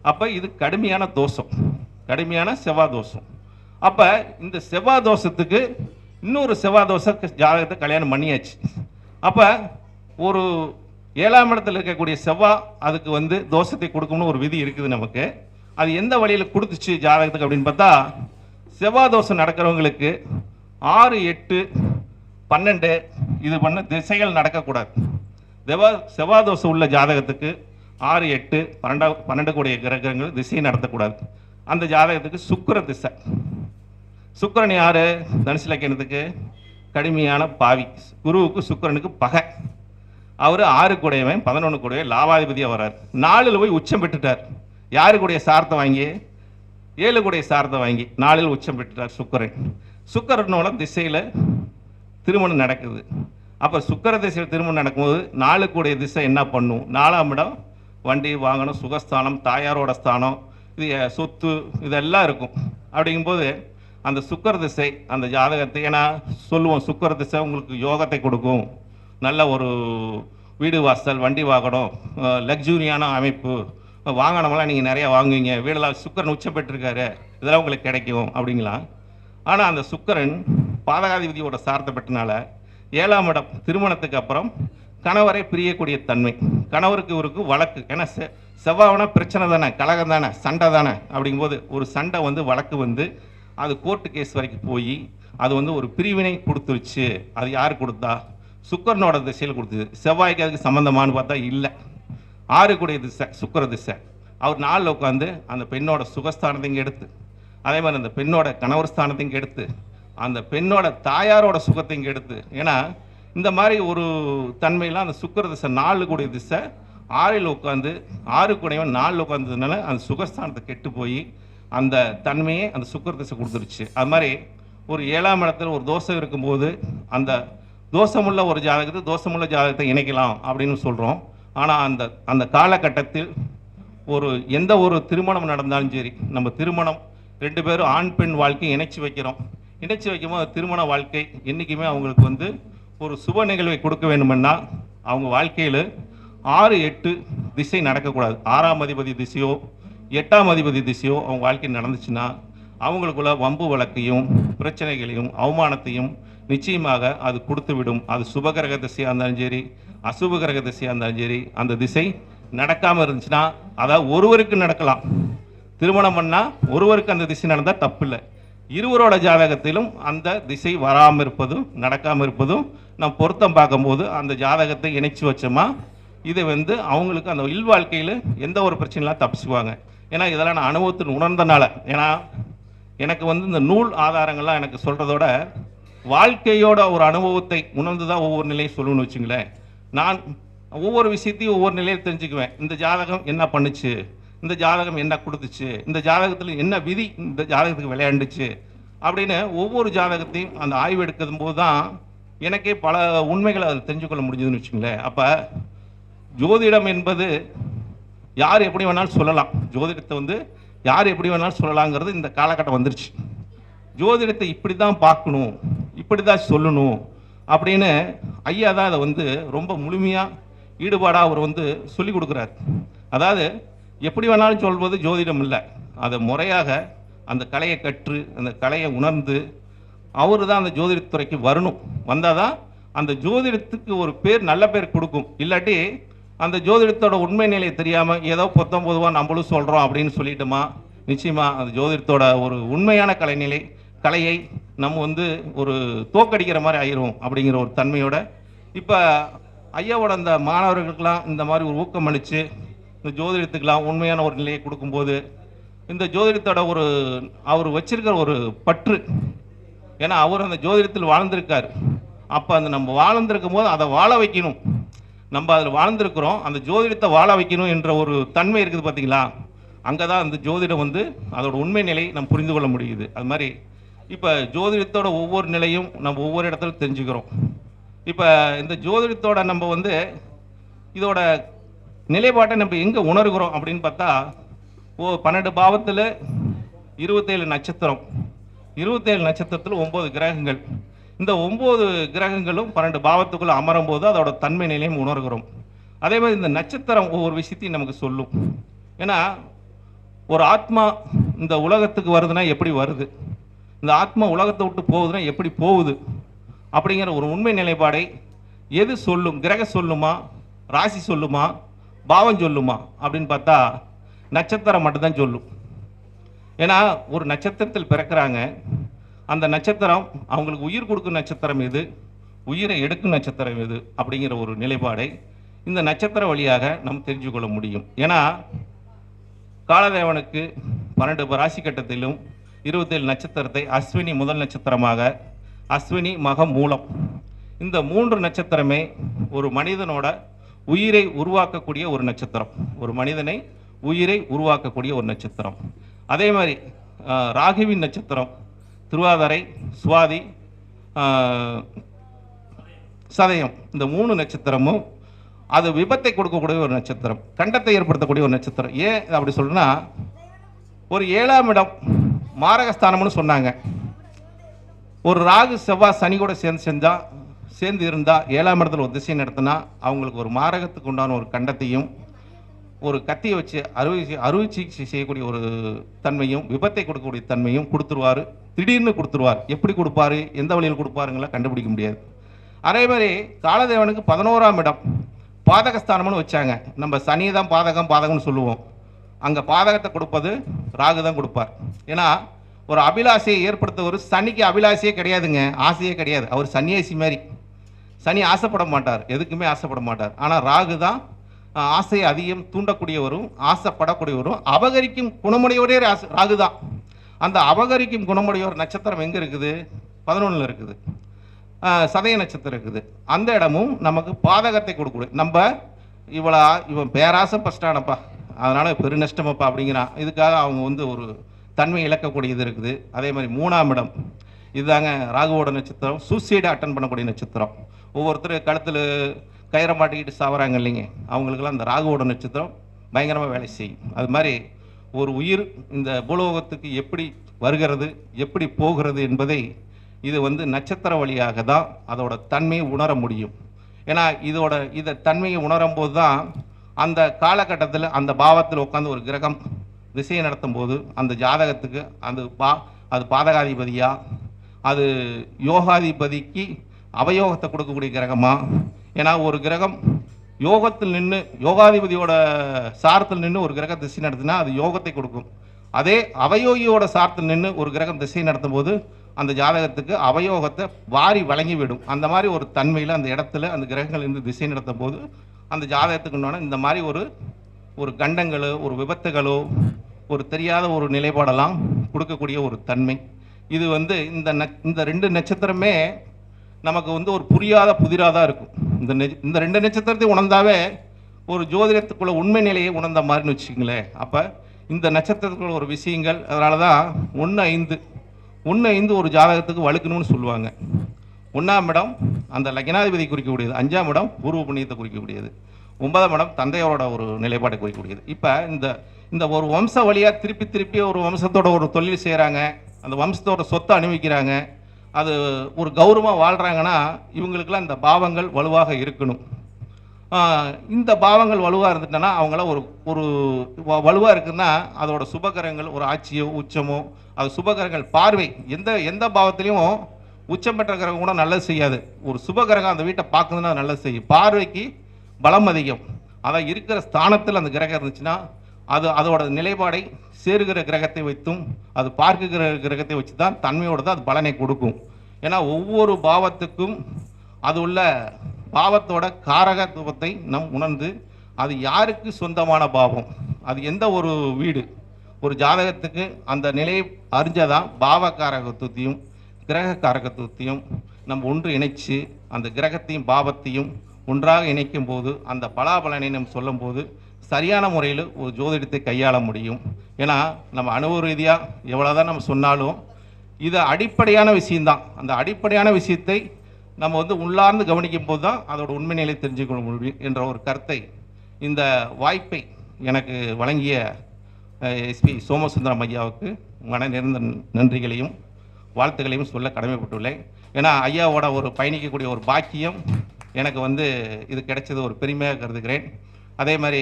அப்போ இது கடுமையான தோஷம். கடுமையான செவ்வாய் தோஷம். அப்போ இந்த செவ்வாய் தோஷத்துக்கு இன்னொரு செவ்வாய் தோஷ ஜாதகத்தை கல்யாணம் பண்ணியாச்சு. அப்போ ஒரு ஏழாம் இடத்துல இருக்கக்கூடிய செவ்வாய் அதுக்கு வந்து தோஷத்தை கொடுக்கணும்னு ஒரு விதி இருக்குது நமக்கு. அது எந்த வழியில் கொடுத்துச்சு ஜாதகத்துக்கு அப்படின்னு பார்த்தா செவ்வாய் தோஷம் நடக்கிறவங்களுக்கு ஆறு எட்டு பன்னெண்டு இது பண்ண திசைகள் நடக்கக்கூடாது. தெவா செவ்வாய் உள்ள ஜாதகத்துக்கு ஆறு எட்டு பன்னெண்டா பன்னெண்டு கூடிய கிரகங்கள் திசையை நடத்தக்கூடாது. அந்த ஜாதகத்துக்கு சுக்கர திசை. சுக்கரன் யார்? தனுசு லக்கணத்துக்கு கடுமையான பாவி. குருவுக்கு சுக்கிரனுக்கு பகை. அவர் ஆறு கூடையவன் பதினொன்று கூடைய லாபாதிபதியாக வர்றார். நாலில் போய் உச்சம் பெற்றுட்டார். யாரு கூடைய சார்த்தை வாங்கி? ஏழு கூடைய சார்த்தை வாங்கி நாலில் உச்சம் பெற்றுட்டார் சுக்கரன். சுக்கரனோட திசையில் திருமணம் நடக்குது. அப்போ சுக்கர திசையில் திருமணம் நடக்கும்போது நாளுக்குடைய திசை என்ன பண்ணும்? நாலாம் இடம் வண்டி வாங்கணும் சுகஸ்தானம் தாயாரோட ஸ்தானம் இது சொத்து இதெல்லாம் இருக்கும். அப்படிங்கும்போது அந்த சுக்கர திசை அந்த ஜாதகத்தை ஏன்னா சொல்லுவோம் சுக்கர திசை உங்களுக்கு யோகத்தை கொடுக்கும். நல்ல ஒரு வீடு வாசல் வண்டி வாகனம் லக்ஸூரியான அமைப்பு. வாகனமெல்லாம் நீங்கள் நிறையா வாங்குவீங்க. வீடெல்லாம் சுக்கரன் உச்சப்பட்டிருக்காரு இதெல்லாம் உங்களுக்கு கிடைக்கும் அப்படிங்களா? ஆனால் அந்த சுக்கரன் பாதகாதிபதியோட சார்த்தப்பட்டனால ஏழாம் இடம் திருமணத்துக்கு அப்புறம் கணவரை பிரியக்கூடிய தன்மை. கணவருக்கு இவருக்கு வழக்கு. ஏன்னா செ செவ்வாய்னா பிரச்சனை தானே கலகம் தானே சண்டை தானே அப்படிங்கும்போது ஒரு சண்டை வந்து வழக்கு வந்து அது கோர்ட்டு கேஸ் வரைக்கும் போய் அது வந்து ஒரு பிரிவினை கொடுத்துருச்சு. அது யார் கொடுத்தா? சுக்கரனோட திசையில் கொடுத்தது. செவ்வாய்க்கு அதுக்கு சம்மந்தமானு பார்த்தா இல்லை. ஆறு கூடிய திசை சுக்கர திசை. அவர் நாளில் உட்காந்து அந்த பெண்ணோட சுகஸ்தானத்தையும் எடுத்து அதே மாதிரி அந்த பெண்ணோட கணவர் ஸ்தானத்தையும் எடுத்து அந்த பெண்ணோட தாயாரோட சுகத்தையும் கெடுத்து. ஏன்னா இந்த மாதிரி ஒரு தன்மையெல்லாம் அந்த சுக்கிர திசை நாலு கூடிய திசை ஆறில் உட்காந்து ஆறு கூடையவன் நாலில் உட்காந்ததுனால அந்த சுகஸ்தானத்தை கெட்டு போய் அந்த தன்மையை அந்த சுக்கிர திசை கொடுத்துருச்சு. அது மாதிரி ஒரு ஏழாம் இடத்துல ஒரு தோஷம் இருக்கும்போது அந்த தோஷமுள்ள ஒரு ஜாதகத்தை தோஷமுள்ள ஜாதகத்தை இணைக்கலாம் அப்படின்னு சொல்கிறோம் ஆனால் அந்த அந்த காலகட்டத்தில் ஒரு எந்த ஒரு திருமணம் நடந்தாலும் சரி நம்ம திருமணம் ரெண்டு பேரும் ஆண் பெண் வாழ்க்கையை இணைச்சி வைக்கிறோம். இணைச்சி வைக்கும்போது திருமண வாழ்க்கை என்றைக்குமே அவங்களுக்கு வந்து ஒரு சுப நிகழ்வை கொடுக்க வேண்டுமென்னா அவங்க வாழ்க்கையில் ஆறு எட்டு திசை நடக்கக்கூடாது. ஆறாம் அதிபதி திசையோ எட்டாம் அதிபதி திசையோ அவங்க வாழ்க்கையில் நடந்துச்சுன்னா அவங்களுக்குள்ள வம்பு வழக்கையும் பிரச்சனைகளையும் அவமானத்தையும் நிச்சயமாக அது கொடுத்து விடும் அது சுபகிரக திசையாக இருந்தாலும் சரி அசுப கிரக திசையாக இருந்தாலும் சரி அந்த திசை நடக்காமல் இருந்துச்சுன்னா அதாவது ஒருவருக்கு நடக்கலாம். திருமணம் பண்ணால் ஒருவருக்கு அந்த திசை நடந்தால் தப்பில்லை. இருவரோட ஜாதகத்திலும் அந்த திசை வராமல் இருப்பதும் நடக்காமல் இருப்பதும் நம்ம பொருத்தம் பார்க்கும்போது அந்த ஜாதகத்தை இணைச்சி வச்சோமா இதை வந்து அவங்களுக்கு அந்த இல்வாழ்க்கையில் எந்த ஒரு பிரச்சனைலாம் தப்பிச்சுக்குவாங்க. ஏன்னா இதெல்லாம் நான் அனுபவத்தில் உணர்ந்தனால. ஏன்னா எனக்கு வந்து இந்த நூல் ஆதாரங்கள்லாம் எனக்கு சொல்கிறதோட வாழ்க்கையோட ஒரு அனுபவத்தை உணர்ந்து தான் ஒவ்வொரு நிலையும் சொல்லணும்னு வச்சுங்களேன். நான் ஒவ்வொரு விஷயத்தையும் ஒவ்வொரு நிலையில் தெரிஞ்சுக்குவேன். இந்த ஜாதகம் என்ன பண்ணுச்சு? இந்த ஜாதகம் என்ன கொடுத்துச்சு? இந்த ஜாதகத்தில் என்ன விதி? இந்த ஜாதகத்துக்கு விளையாண்டுச்சு. அப்படின்னு ஒவ்வொரு ஜாதகத்தையும் அந்த ஆய்வு எடுக்கும் போது தான் எனக்கே பல உண்மைகளை அதில் தெரிஞ்சுக்கொள்ள முடிஞ்சதுன்னு வச்சுங்களேன் அப்போ ஜோதிடம் என்பது யார் எப்படி வேணாலும் சொல்லலாம். ஜோதிடத்தை வந்து யார் எப்படி வேணாலும் சொல்லலாங்கிறது இந்த காலகட்டம் வந்துருச்சு. ஜோதிடத்தை இப்படி தான் பார்க்கணும் இப்படி தான் சொல்லணும் அப்படின்னு ஐயா தான் அதை வந்து ரொம்ப முழுமையாக ஈடுபாடாக அவர் வந்து சொல்லி கொடுக்குறாரு. அதாவது எப்படி வேணாலும் சொல்வது ஜோதிடம் இல்லை. அதை முறையாக அந்த கலையை கற்று அந்த கலையை உணர்ந்து அவர் தான் அந்த ஜோதிடத்துறைக்கு வரணும். வந்தால் தான் அந்த ஜோதிடத்துக்கு ஒரு பேர் நல்ல பேர் கொடுக்கும். இல்லாட்டி அந்த ஜோதிடத்தோட உண்மை நிலையை தெரியாமல் ஏதோ பொத்தம்பதுவா நம்மளும் சொல்கிறோம் அப்படின்னு சொல்லிட்டோமா? நிச்சயமாக அந்த ஜோதிடத்தோட ஒரு உண்மையான கலைநிலை கலையை நம்ம வந்து ஒரு தோக்கடிக்கிற மாதிரி ஆயிரும் அப்படிங்கிற ஒரு தன்மையோட. இப்போ ஐயாவோட அந்த மாணவர்களுக்கெல்லாம் இந்த மாதிரி ஒரு ஊக்கம் அளித்து இந்த ஜோதிடத்துக்கெல்லாம் உண்மையான ஒரு நிலையை கொடுக்கும்போது இந்த ஜோதிடத்தோட ஒரு அவர் வச்சிருக்கிற ஒரு பற்று. ஏன்னா அவர் அந்த ஜோதிடத்தில் வாழ்ந்திருக்கார். அப்போ அந்த நம்ம வாழ்ந்திருக்கும் போது அதை வாழ வைக்கணும். நம்ம அதில் வாழ்ந்திருக்கிறோம். அந்த ஜோதிடத்தை வாழ வைக்கணும் என்ற ஒரு தன்மை இருக்குது பார்த்தீங்களா? அங்கே தான் அந்த ஜோதிடம் வந்து அதோட உண்மை நிலை நம்ம புரிந்து கொள்ள முடியுது. அது மாதிரி இப்போ ஜோதிடத்தோட ஒவ்வொரு நிலையும் நம்ம ஒவ்வொரு இடத்துல தெரிஞ்சுக்கிறோம். இப்போ இந்த ஜோதிடத்தோட நம்ம வந்து இதோட நிலைப்பாட்டை நம்ம எங்கே உணர்கிறோம் அப்படின்னு பார்த்தா ஓ பன்னெண்டு பாவத்தில் இருபத்தேழு நட்சத்திரம். இருபத்தேழு நட்சத்திரத்தில் ஒம்பது கிரகங்கள். இந்த ஒம்பது கிரகங்களும் பன்னெண்டு பாவத்துக்குள்ள அமரும் போது அதோட தன்மை நிலையும் உணர்கிறோம். அதே மாதிரி இந்த நட்சத்திரம் ஒவ்வொரு விஷயத்தையும் நமக்கு சொல்லும். ஏன்னா ஒரு ஆத்மா இந்த உலகத்துக்கு வருதுன்னா எப்படி வருது? இந்த ஆத்மா உலகத்தை விட்டு போகுதுன்னா எப்படி போகுது? அப்படிங்கிற ஒரு உண்மை நிலைப்பாடை எது சொல்லும்? கிரக சொல்லுமா? ராசி சொல்லுமா? பாவம் சொல்லுமா? அப்படின்னு பார்த்தா நட்சத்திரம் மட்டும்தான் சொல்லும். ஏன்னா ஒரு நட்சத்திரத்தில் பிறக்கிறாங்க. அந்த நட்சத்திரம் அவங்களுக்கு உயிர் கொடுக்கும் நட்சத்திரம் எது? உயிரை எடுக்கும் நட்சத்திரம் எது? அப்படிங்கிற ஒரு நிலைப்பாடை இந்த நட்சத்திர வழியாக நாம் தெரிஞ்சு கொள்ள முடியும். ஏன்னா காலதேவனுக்கு பன்னெண்டு ராசி கட்டத்திலும் இருபத்தேழு நட்சத்திரத்தை அஸ்வினி முதல் நட்சத்திரமாக அஸ்வினி மகம் மூலம். இந்த மூன்று நட்சத்திரமே ஒரு மனிதனோட உயிரை உருவாக்கக்கூடிய ஒரு நட்சத்திரம். ஒரு மனிதனை உயிரை உருவாக்கக்கூடிய ஒரு நட்சத்திரம். அதே மாதிரி ராகுவின் ராகிவின் நட்சத்திரம் திருவாதிரை சுவாதி சதயம். இந்த மூணு நட்சத்திரமும் அது விபத்தை கொடுக்கக்கூடிய ஒரு நட்சத்திரம் கண்டத்தை ஏற்படுத்தக்கூடிய ஒரு நட்சத்திரம். ஏன் அப்படி சொல்றேன்னா ஒரு ஏழாம் இடம் மாரகஸ்தானம்னு சொன்னாங்க. ஒரு ராகு செவ்வாய் சனி கூட சேர்ந்து செஞ்சால் சேர்ந்து இருந்தால் ஏழாம் இடத்துல ஒரு திசை நடத்தினா அவங்களுக்கு ஒரு மாரகத்துக்கு உண்டான ஒரு கண்டத்தையும் ஒரு கத்தியை வச்சு அறுவை அறுவை சிகிச்சை செய்யக்கூடிய ஒரு தன்மையும் விபத்தை கொடுக்கக்கூடிய தன்மையும் கொடுத்துருவாரு. திடீர்னு கொடுத்துருவார். எப்படி கொடுப்பாரு? எந்த வழியில் கொடுப்பாருங்களா கண்டுபிடிக்க முடியாது. அதே மாதிரி காலதேவனுக்கு பதினோராம் இடம் பாதகஸ்தானம்னு வச்சாங்க. நம்ம சனி தான் பாதகம் பாதகம்னு சொல்லுவோம். அங்கே பாதகத்தை கொடுப்பது ராகு தான் கொடுப்பார். ஏன்னா ஒரு அபிலாஷையை ஏற்படுத்தவர் சனிக்கு அபிலாஷையே கிடையாதுங்க. ஆசையே கிடையாது. அவர் சன்னியாசி மாதிரி. சனி ஆசைப்பட மாட்டார். எதுக்குமே ஆசைப்பட மாட்டார். ஆனால் ராகு தான் ஆசையை அதிகம் தூண்டக்கூடியவரும் ஆசைப்படக்கூடியவரும் அபகரிக்கும் குணமுடையவரே ராகு தான். அந்த அபகரிக்கும் குணமுடையவர் நட்சத்திரம் எங்கே இருக்குது? பதினொன்றில் இருக்குது. சதய நட்சத்திரம் இருக்குது. அந்த இடமும் நமக்கு பாதகத்தை கொடுக்கக்கூடிய நம்ம இவளா இவன் அதனால் பெரு நஷ்டமப்பா அப்படிங்கிறான் இதுக்காக அவங்க வந்து ஒரு தன்மை இழக்கக்கூடியது இருக்குது. அதே மாதிரி மூணாம் இடம். இதுதாங்க ராகுவோட நட்சத்திரம். சூசைடு அட்டன் பண்ணக்கூடிய நட்சத்திரம். ஒவ்வொருத்தர் கழுத்தில் கயிறை மாட்டிக்கிட்டு சாவறாங்க இல்லைங்க. அவங்களுக்கெல்லாம் அந்த ராகுவோட நட்சத்திரம் பயங்கரமாக வேலை செய்யும். அது மாதிரி ஒரு உயிர் இந்த பூலோகத்துக்கு எப்படி வருகிறது எப்படி போகிறது என்பதை இது வந்து நட்சத்திர வழியாக தான் அதோட தன்மையை உணர முடியும். ஏன்னா இதோட இதை தன்மையை உணரும் போது தான் அந்த காலகட்டத்தில் அந்த பாவத்தில் உட்காந்து ஒரு கிரகம் திசையை நடத்தும் போது அந்த ஜாதகத்துக்கு அந்த பா அது பாதகாதிபதியா அது யோகாதிபதிக்கு அவயோகத்தை கொடுக்கக்கூடிய கிரகமா? ஏன்னா ஒரு கிரகம் யோகத்தில் நின்று யோகாதிபதியோட சாரத்தில் நின்று ஒரு கிரகம் திசை நடத்தினா அது யோகத்தை கொடுக்கும். அதே அவயோகியோட சாரத்தில் நின்று ஒரு கிரகம் திசை நடத்தும் போது அந்த ஜாதகத்துக்கு அவயோகத்தை வாரி வழங்கி விடும் அந்த மாதிரி ஒரு தன்மையில் அந்த இடத்துல அந்த கிரகங்கள் இருந்து திசை நடத்தும் போது அந்த ஜாதகத்துக்கு இந்த மாதிரி ஒரு ஒரு கண்டங்களோ ஒரு விபத்துகளோ ஒரு தெரியாத ஒரு நிலைப்பாடெல்லாம் கொடுக்கக்கூடிய ஒரு தன்மை. இது வந்து இந்த ந- இந்த ரெண்டு நட்சத்திரமே நமக்கு வந்து ஒரு புரியாத புதிராக தான் இருக்கும். இந்த இந்த ரெண்டு நட்சத்திரத்தை உணர்ந்தாவே ஒரு ஜோதிடத்துக்குள்ள உண்மை நிலையை உணர்ந்த மாதிரின்னு வச்சுக்கங்களேன். அப்போ இந்த நட்சத்திரத்துக்குள்ள ஒரு விஷயங்கள் அதனால தான் ஒன்று ஐந்து ஒன்று ஐந்து ஒரு ஜாதகத்துக்கு வழுக்கணும்னு சொல்லுவாங்க. ஒன்றாம் இடம் அந்த லக்னாதிபதி குறிக்கக்கூடியது அஞ்சாம் இடம் பூர்வ புண்ணியத்தை குறிக்கக்கூடியது ஒன்பதாம் இடம் தந்தையோட ஒரு நிலைப்பாட்டை குறிக்கக்கூடியது. இப்போ இந்த இந்த ஒரு வம்ச வழியாக திருப்பி திருப்பி ஒரு வம்சத்தோட ஒரு தொழில் செய்கிறாங்க அந்த வம்சத்தோட சொத்தை அனுபவிக்கிறாங்க அது ஒரு கௌரவமாக வாழ்கிறாங்கன்னா இவங்களுக்கெல்லாம் இந்த பாவங்கள் வலுவாக இருக்கணும். இந்த பாவங்கள் வலுவாக இருந்துட்டனா அவங்கள ஒரு ஒரு வலுவாக இருக்குன்னா அதோட சுபகரங்கள் ஒரு ஆட்சியோ உச்சமோ அது சுபகரங்கள் பார்வை எந்த எந்த பாவத்திலையும் உச்சம் பெற்ற கிரகம் கூட நல்லது செய்யாது. ஒரு சுபகிரகம் அந்த வீட்டை பார்க்குதுன்னா நல்லது செய்யும். பார்வைக்கு பலம் அதிகம். அதான் இருக்கிற ஸ்தானத்தில் அந்த கிரகம் இருந்துச்சுன்னா அது அதோட நிலைப்பாடை சேருகிற கிரகத்தை வைத்தும் அது பார்க்குகிற கிரகத்தை வச்சு தான் தன்மையோட தான் அது பலனை கொடுக்கும். ஏன்னா ஒவ்வொரு பாவத்துக்கும் அது உள்ள பாவத்தோட காரகத்துவத்தை நம் உணர்ந்து அது யாருக்கு சொந்தமான பாவம்? அது எந்த ஒரு வீடு? ஒரு ஜாதகத்துக்கு அந்த நிலையை அறிஞ்சதான் பாவ காரகத்துவத்தையும் கிரக காரகத்துவத்தையும் நம்ம ஒன்று இணைச்சு அந்த கிரகத்தையும் பாவத்தையும் ஒன்றாக இணைக்கும் போது அந்த பலாபலனை நம்ம சொல்லும்போது சரியான முறையில் ஒரு ஜோதிடத்தை கையாள முடியும். ஏன்னா நம்ம அனுபவ ரீதியாக எவ்வளோதான் நம்ம சொன்னாலும் இது அடிப்படையான விஷயந்தான் அந்த அடிப்படையான விஷயத்தை நம்ம வந்து உள்ளார்ந்து கவனிக்கும் போது தான் அதோட உண்மை நிலை தெரிஞ்சுக்கொள்ள முடியும் என்ற ஒரு கருத்தை இந்த வாய்ப்பை எனக்கு வழங்கிய எஸ்பி சோமசுந்தரம் ஐயாவுக்கு மன நிறைந்த நன்றிகளையும் வாழ்த்துக்களையும் சொல்ல கடமைப்பட்டுள்ளேன். ஏன்னா ஐயாவோட ஒரு பயணிக்கக்கூடிய ஒரு பாக்கியம் எனக்கு வந்து இது கிடைச்சது ஒரு பெருமையாக கருதுகிறேன். அதே மாதிரி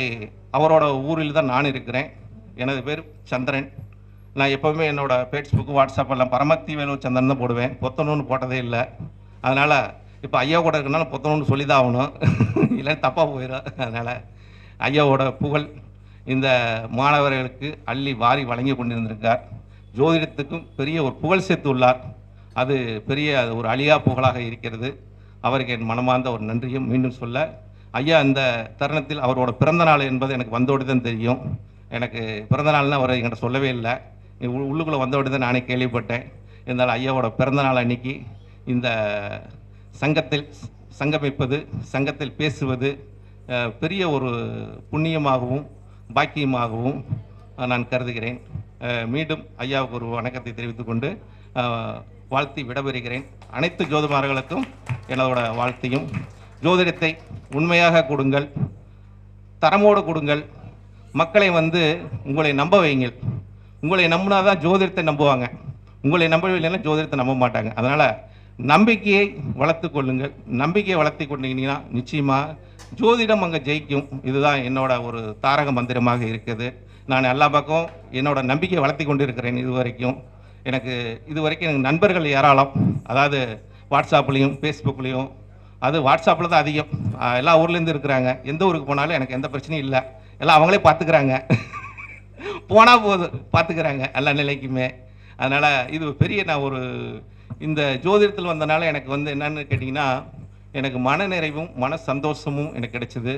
அவரோட ஊரில் தான் நான் இருக்கிறேன். எனது பேர் சந்திரன். நான் எப்போவுமே என்னோட ஃபேஸ்புக்கு வாட்ஸ்அப் எல்லாம் பரமத்தி வேலு சந்திரன் தான் போடுவேன். பொத்தணும்னு போட்டதே இல்லை. அதனால் இப்போ ஐயா கூட இருக்கனால பொத்தணும்னு சொல்லி தான் ஆகணும். இல்லை தப்பாக போயிடும். அதனால் ஐயாவோட புகழ் இந்த மாணவர்களுக்கு அள்ளி வாரி வழங்கி கொண்டிருந்திருக்கார். ஜோதிடத்துக்கும் பெரிய ஒரு புகழ் சேர்த்து உள்ளார். அது பெரிய அது ஒரு அழியா புகழாக இருக்கிறது. அவருக்கு என் மனமார்ந்த ஒரு நன்றியும் மீண்டும் சொல்ல ஐயா இந்த தருணத்தில் அவரோட பிறந்த நாள் என்பது எனக்கு வந்தோடு தான் தெரியும். எனக்கு பிறந்த நாள்னு அவர் என்கிட்ட சொல்லவே இல்லை. உள்ளுக்குள்ளே வந்தோடு தான் நானே கேள்விப்பட்டேன். இருந்தாலும் ஐயாவோட பிறந்த நாள் அன்னைக்கு இந்த சங்கத்தில் சங்கமிப்பது சங்கத்தில் பேசுவது பெரிய ஒரு புண்ணியமாகவும் பாக்கியமாகவும் நான் கருதுகிறேன். மீண்டும் ஐயாவுக்கு ஒரு வணக்கத்தை தெரிவித்துக் கொண்டு வாழ்த்தி விடைபெறுகிறேன். அனைத்து ஜோதிமார்களுக்கும் எனதோட வாழ்த்தையும் ஜோதிடத்தை உண்மையாக கொடுங்கள் தரமோடு கொடுங்கள். மக்களை வந்து உங்களை நம்ப வைங்கள் உங்களை நம்பினா தான் ஜோதிடத்தை நம்புவாங்க. உங்களை நம்பவில்லைன்னா ஜோதிடத்தை நம்ப மாட்டாங்க. அதனால் நம்பிக்கையை வளர்த்து கொள்ளுங்கள். நம்பிக்கையை வளர்த்து கொண்டீங்கன்னா நிச்சயமாக ஜோதிடம் அங்கே ஜெயிக்கும். இதுதான் என்னோட ஒரு தாரக மந்திரமாக இருக்குது. நான் எல்லா பக்கம் என்னோட நம்பிக்கையை வளர்த்தி கொண்டு இருக்கிறேன் இது வரைக்கும் எனக்கு இது வரைக்கும் எனக்கு நண்பர்கள் ஏராளம். அதாவது வாட்ஸ்அப்லேயும் ஃபேஸ்புக்லேயும் அது வாட்ஸ்அப்பில் தான் அதிகம். எல்லா ஊர்லேருந்து இருக்கிறாங்க. எந்த ஊருக்கு போனாலும் எனக்கு எந்த பிரச்சனையும் இல்லை. எல்லாம் அவங்களே பார்த்துக்கிறாங்க போனால் போதும். பார்த்துக்கிறாங்க எல்லா நிலைக்குமே. அதனால் இது பெரிய நான் ஒரு இந்த ஜோதிடத்தில் வந்தனால எனக்கு வந்து என்னன்னு கேட்டிங்கன்னா எனக்கு மன நிறைவும் மன சந்தோஷமும் எனக்கு கிடைச்சிது.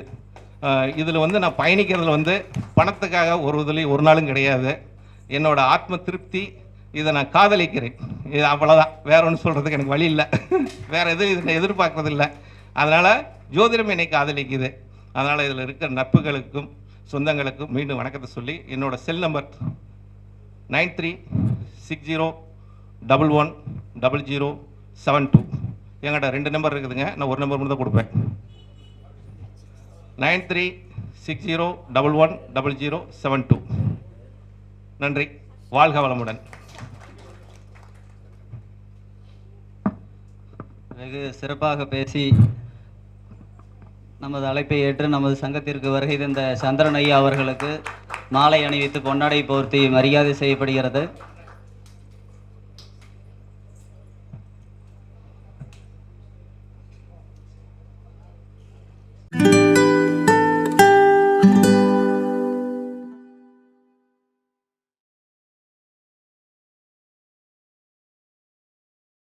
இதில் வந்து நான் பயணிக்கிறதுல வந்து பணத்துக்காக ஒரு இதுலேயும் ஒரு நாளும் கிடையாது. என்னோடய ஆத்ம திருப்தி இதை நான் காதலிக்கிறேன். இது அவ்வளோதான் வேற ஒன்றும் சொல்கிறதுக்கு எனக்கு வழி இல்லை. வேற எதுவும் இதில் நான் எதிர்பார்க்கறது இல்லை. அதனால் ஜோதிடம் என்னை காதலிக்குது. அதனால் இதில் இருக்கிற நட்புகளுக்கும் சொந்தங்களுக்கும் மீண்டும் வணக்கத்தை சொல்லி என்னோடய cell number nine three six zero double one double zero seven two. எங்கிட்ட ரெண்டு நம்பர் இருக்குதுங்க. நான் ஒரு நம்பர் மட்டும் தான் கொடுப்பேன். Nine three six zero double one double zero seven two. நன்றி. வாழ்க வளமுடன். வெகு சிறப்பாக பேசி நமது அழைப்பை ஏற்று நமது சங்கத்திற்கு வருகை தந்த சந்திரன் ஐயா அவர்களுக்கு மாலை அணிவித்து பொன்னாடை போர்த்தி மரியாதை செய்யப்படுகிறது.